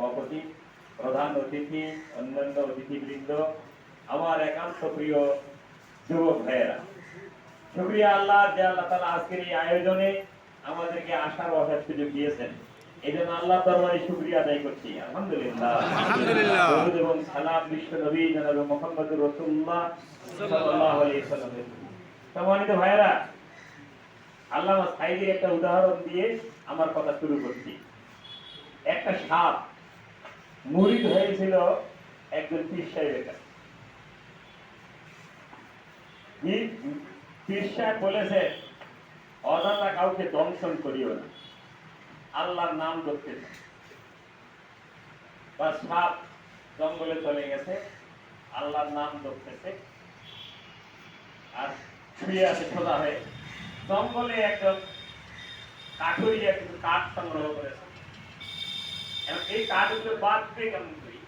সভাপতি প্রধান অতিথি অন্যান্য অতিথিবৃন্দ আমার একান্ত প্রিয় যুবক ভাইয়েরা। শুক্রিয়া আল্লাহ যে আল্লাহ তালা আজকের এই আয়োজনে আমাদেরকে আসার বসার সুযোগ দিয়েছেন। এই জন্য আল্লাহ দরবারে শুক্রিয়া আদায় করছি। আলহামদুলিল্লাহ। এবং সালাম বিশ্ব নবী জনাব মোহাম্মদ রসুল্লাহ সাল্লাল্লাহু আলাইহি সাল্লামের সম্মানিত ভাইয়েরা আল্লামা সাইদির একটা উদাহরণ দিয়ে আমার কথা শুরু করছি। একটা সাপ মুরিদ হয়েছিল একজন পীর সাহেবের কাছে। পীর- সাহেব বলেছে, অযথা কাউকে দংশন করিও না। আল্লাহর নাম করতে বা সাপ জঙ্গলে চলে গেছে, আল্লাহর নাম ধরতেছে আর শুয়ে আছে সোজা হয়ে। জঙ্গলে একজন কাঠুরিয়া কিন্তু কাঠ সংগ্রহ করেছে। এবং এই কাঠগুলো বাদ দিয়ে কেমন করি?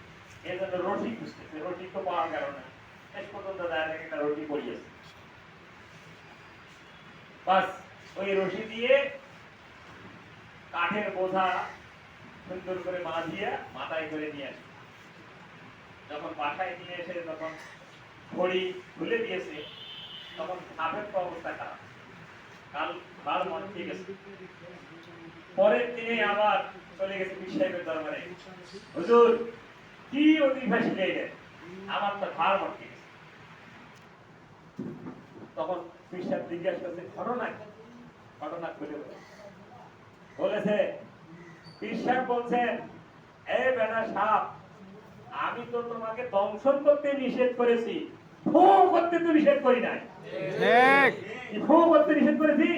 এই জন্য রুটি খুঁজতেছে রুটি তো পাওয়া গেল শেষ পর্যন্ত দেখা একটা রুটি পড়িয়েছে বাস, ওই রশি দিয়ে কাঠের বোঝা সুন্দর করে বাঁধিয়ে মাথায় করে নিয়ে আসে। যখন বাসায় নিয়ে এসে যখন ঘড়ি খুলে দিয়েছে, তখন সাপের অবস্থা খারাপ। কাল কাল মন ঠিক আছে। পরের দিনে আবার চলে গেছে পীর সাহেবের দরবারে। হুজুর, কি আমার তো ভার আছে তখন পীর সাহেব জিজ্ঞাসা করছে, ঘটনা ঘটনা খুলে বলেছে, পীর সাহেব বলছেন এ বেটা সাপ, আমি তো তোমাকে দংশন করতে নিষেধ করেছি। ফু করতে তো নিষেধ করি নাই। ফু করতে নিষেধ করেছি?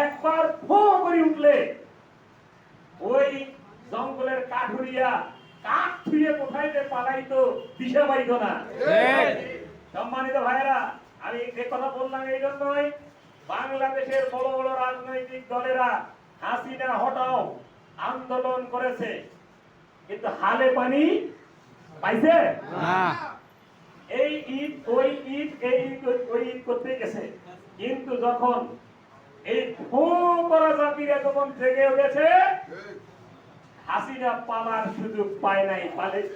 একবার ফু করে উঠলে ওই জঙ্গলের কাঠুরিয়া কাঠ ছুঁয়ে কোথায় যে পালাইতো দিশা পাইতো না। সম্মানিত ভাইয়েরা আমি যে কথা বললাম এই জন্যই বাংলাদেশের বড় বড় রাজনৈতিক দলেরা হাসিনা হটাও আন্দোলন করেছে। কিন্তু হালে পানি পাইছে? না। এই ঈদ ওই ঈদ এই ঈদ ওই- ঈদ করতে গেছে। কিন্তু যখন এই ফু করা জাতিরা যখন থেকে উঠেছে হাসিনা পালার সুযোগ পায় নাই পালে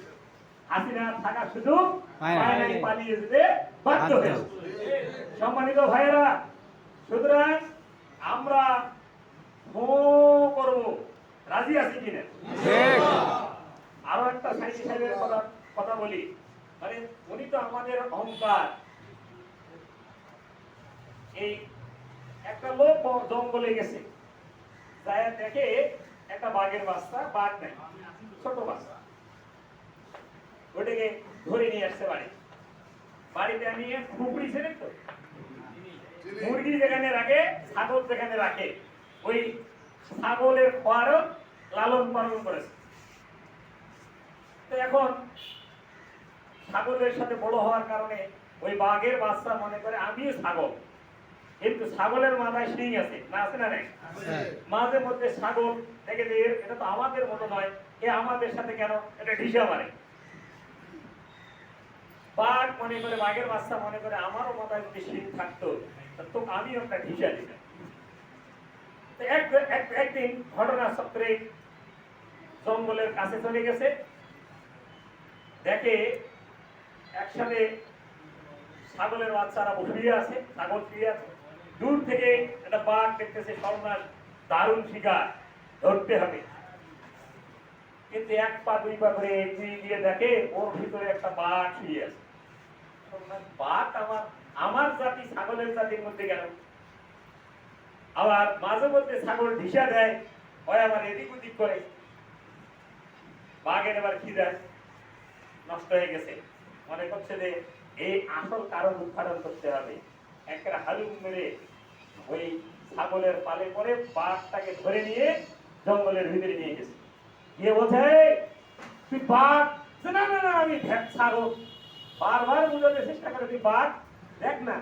হাসিনা থাকার সুযোগ পায় নাই। পালিয়ে যেতে বাধ্য। হয়েছে। সম্মানিত ভাইয়েরা সুতরাং আমরা ফু করব। রাজি আছি কিনা? আরও একটা সাইদি সাহেবের কথা কথা বলি। মানে উনি তো আমাদের অহংকার। এই একটা লোক জঙ্গলে গেছে। যায় দেখে একটা বাঘের বাচ্চা, বাঘ নাই, ছোট বাচ্চা। ওটাকে ধরে নিয়ে আসছে বাড়ি। বাড়িতে নিয়ে খুপড়ি ছেড়ে তো? মুরগি যেখানে রাখে, ছাগল যেখানে রাখে, ওই ছাগলের খোয়ারও লালন পালন করেছে। তো এখন ছাগলের সাথে বড় হওয়ার কারণে ওই বাঘের বাচ্চা মনে করে আমিও ছাগল। কিন্তু ছাগলের মাথায় শিং আছে না আছে না নাই? মাঝে মধ্যে ছাগল দেখে যে এটা তো আমাদের মতো নয় এ আমাদের সাথে কেন? এটা ঢিসা মারে। বাঘ মনে করে বাঘের বাচ্চা মনে করে আমারও মাথায় যদি শিং থাকতো তো আমিও একটা ঢিসা দিতাম। একদিন জঙ্গলের কাছে চলে গেছে। দেখে একসাথে ছাগলের বাচ্চারা শুয়ে আছে ছাগল শুয়ে আছে দূর থেকে একটা বাঘ দেখতেছে, সর্বনাশ, দারুণ শিকার, ধরতে হবে। কিন্তু এক পা, দুই পা করে গিয়ে দেখে ওর ভিতরে একটা বাঘ শুয়ে আছে বাঘ আমার আমার জাতি, ছাগলের জাতির মধ্যে গেল। আবার মাঝে মধ্যে ছাগল ঢিসা দেয় হয় আবার এদিক ওদিক করে। বাঘের এবার কি দেয় নষ্ট হয়ে গেছে। মনে করছে যে এই আসল কারণ উৎপাদন করতে হবে। একটা হালুম মেরে ওই ছাগলের পালে পরে বাঘটাকে ধরে নিয়ে জঙ্গলের ভিতরে নিয়ে গেছে। গিয়ে বলছে তুই বাঘ? না না না, আমি ভ্যাট ছাগল। বারবার বুঝাতে চেষ্টা করে, তুই বাঘ? দেখ না।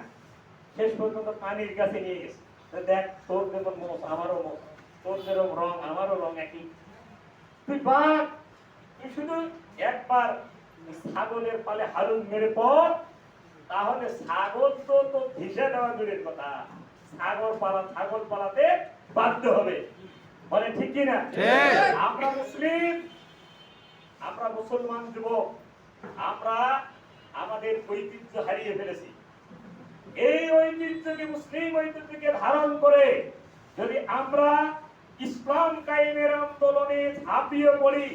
শেষ পর্যন্ত পানির কাছে নিয়ে গেছে। দেখ, তোর যেমন মোষ আমারও মোষ তোর যেরকম রং, আমারও রং একই। তুই বাঘ? তুই শুধু একবার ছাগলের পালে হালুন মেরে পর তাহলে ছাগল তো তো ভিসে দেওয়া দূরের কথা। ছাগল পালা ছাগল পালাতে বাধ্য হবে। বলে ঠিক কিনা। আমরা মুসলিম আমরা মুসলমান যুবক আমরা আমাদের ঐতিহ্য হারিয়ে ফেলেছি। এই ঐতিহ্যকে মুসলিম ঐতিহ্যকে ধারণ করে যদি আমরা ইসলাম কায়েমের আন্দোলনে ঝাঁপিয়ে পড়ি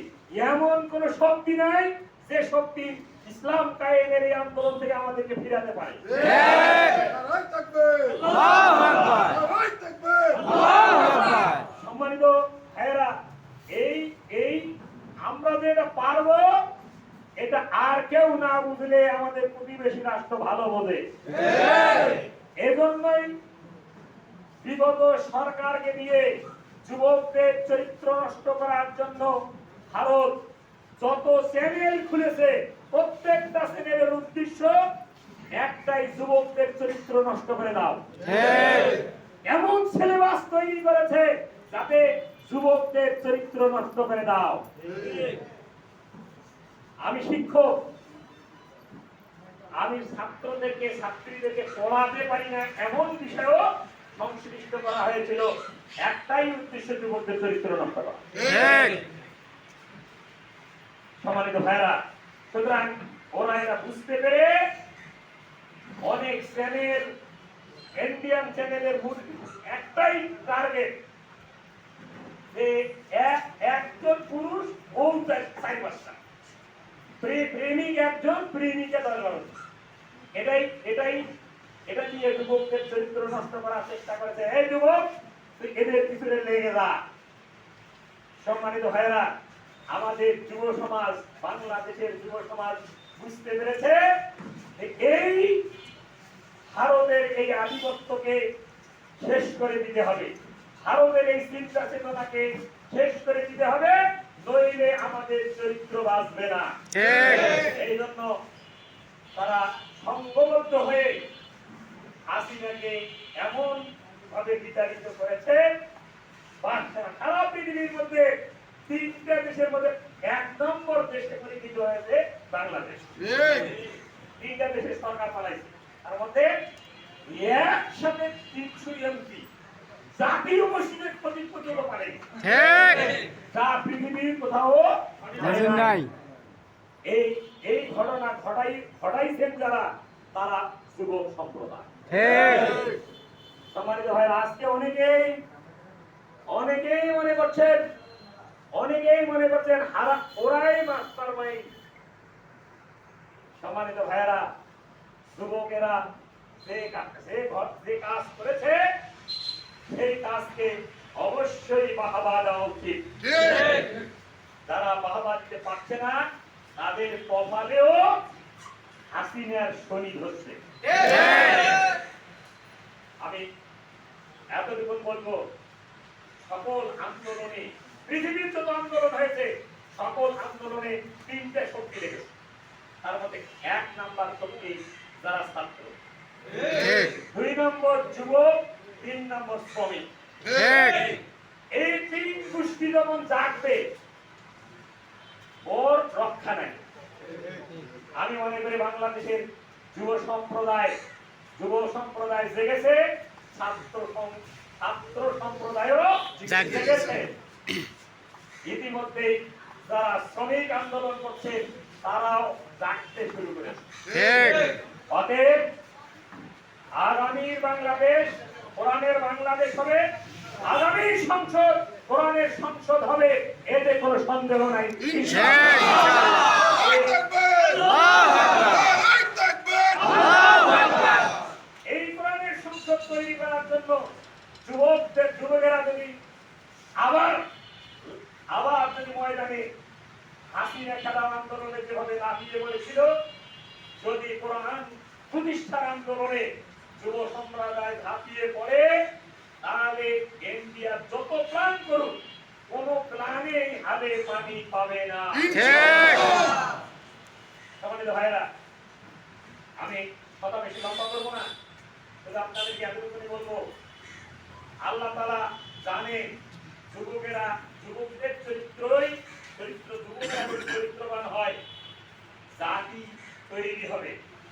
এমন কোন শক্তি নাই যে শক্তি ইসলাম কায়েমের এই আন্দোলন থেকে আমাদেরকে ফিরাতে পারে। সম্মানিত ভাইয়েরা, এই এই আমরা যে এটা পারব, এটা আর কেউ না বুঝলে আমাদের প্রতিবেশী রাষ্ট্র ভালো বোঝে। এজন্যই বিগত সরকারকে দিয়ে যুবকদের চরিত্র নষ্ট করার জন্য ভারত যত চ্যানেল খুলেছে প্রত্যেকটা চ্যানেলের উদ্দেশ্য একটাই যুবকদের চরিত্র নষ্ট করে দাও। এমন সিলেবাস তৈরি করেছে যাতে যুবকদের চরিত্র নষ্ট করে দাও। আমি শিক্ষক। আমি ছাত্রদেরকে ছাত্রীদেরকে পড়াতে পারি না এমন বিষয়ও সংশ্লিষ্ট করা হয়েছিল। একটাই উদ্দেশ্য যুবকদের চরিত্র নষ্ট করা। সম্মানিত ভাইরা সুতরাং ওরা এটা বুঝতে পেরে অনেক চ্যানেল ইন্ডিয়ান চ্যানেলের মূল একটাই টার্গেট যে এক- একজন পুরুষ ও চার- পাঁচটা। প্রেমিক একজন, প্রেমিকা দশ এটাই এটাই, এটা নিয়ে যুবকদের চরিত্র নষ্ট করার চেষ্টা করেছে। এই যুবক, তুই এদের পিছনে লেগে যা। সম্মানিত ভাইরা আমাদের যুব সমাজ বাংলাদেশের যুব সমাজ বুঝতে পেরেছে এই ভারতের এই আধিপত্যকে শেষ করে দিতে হবে। ভারতের এই চিন্তা চেতনাকে শেষ করে দিতে হবে নইলে আমাদের চরিত্র বাঁচবে না। এই জন্য তারা সংঘবদ্ধ হয়ে হাসিনাকে এমন ভাবে বিতাড়িত করেছে সারা পৃথিবীর মধ্যে তিনটা দেশের মধ্যে এক নম্বর দেশে পরিচিত হয়েছে বাংলাদেশ। তিনটা দেশের সরকার পালাইছে। তার মধ্যে একসাথে তিনশো এমপি জাতীয় মসজিদের প্রতিপত্তিও পারেনি ঠিক। যা পৃথিবীর কোথাও নাই। এই এই ঘটনা ঘটাই ঘটাইছেন যারা তারা যুবক সম্প্রদায়। সম্মানিত হয় আজকে অনেকেই অনেকেই মনে করছেন অনেকেই মনে করছেন, হারা, ওরাই মাস্টার মাইন্ড। সম্মানিত ভাইয়েরা, যুবকেরা, যে যে কাজ করেছে, সেই কাজকে অবশ্যই বাহাবা দেওয়া উচিত। যারা বাহাবা দিতে পারছে না, তাদের কপালেও হাসিনার শনি ধরছে। আমি এতটুকু বলব, সকল আন্দোলনে পৃথিবীর যত আন্দোলন হয়েছে সকল আন্দোলনে তিনটে শক্তি রেখেছে। তার মধ্যে এক নাম্বার শক্তি যারা ছাত্র। দুই নম্বর যুবক তিন নম্বর শ্রমিক। এই তিন গোষ্ঠী যখন জাগবে ওর রক্ষা নাই। আমি মনে করি বাংলাদেশের যুব সম্প্রদায় যুব সম্প্রদায় জেগেছে ছাত্র ছাত্র সম্প্রদায়ও জাগছে। ইতিমধ্যেই যারা শ্রমিক আন্দোলন করছে তারাও ডাকতে শুরু করেছে। অতএব আগামীর বাংলাদেশ কোরআনের বাংলাদেশ হবে আগামী সংসদ কোরআনের সংসদ হবে এতে কোনো সন্দেহ নাই। এই কোরআনের সংসদ তৈরি করার জন্য যুবকদের যুবকেরা যদি আবার যদি ময়দানে হাসিনা খেলাম আন্দোলনে যেভাবে লাফিয়ে বলেছিল যদি কোরআন প্রতিষ্ঠার আন্দোলনে যুব সম্প্রদায় ঝাঁপিয়ে পড়ে তাহলে ইন্ডিয়া যত প্ল্যান করুক কোন প্ল্যানে হাতে পানি পাবে না। সম্মানিত ভাইরা আমি কথা বেশি লম্বা করব না। আপনাদেরকে এতটুকুনি বলব আল্লাহ তালা জানে তৈরি হবে।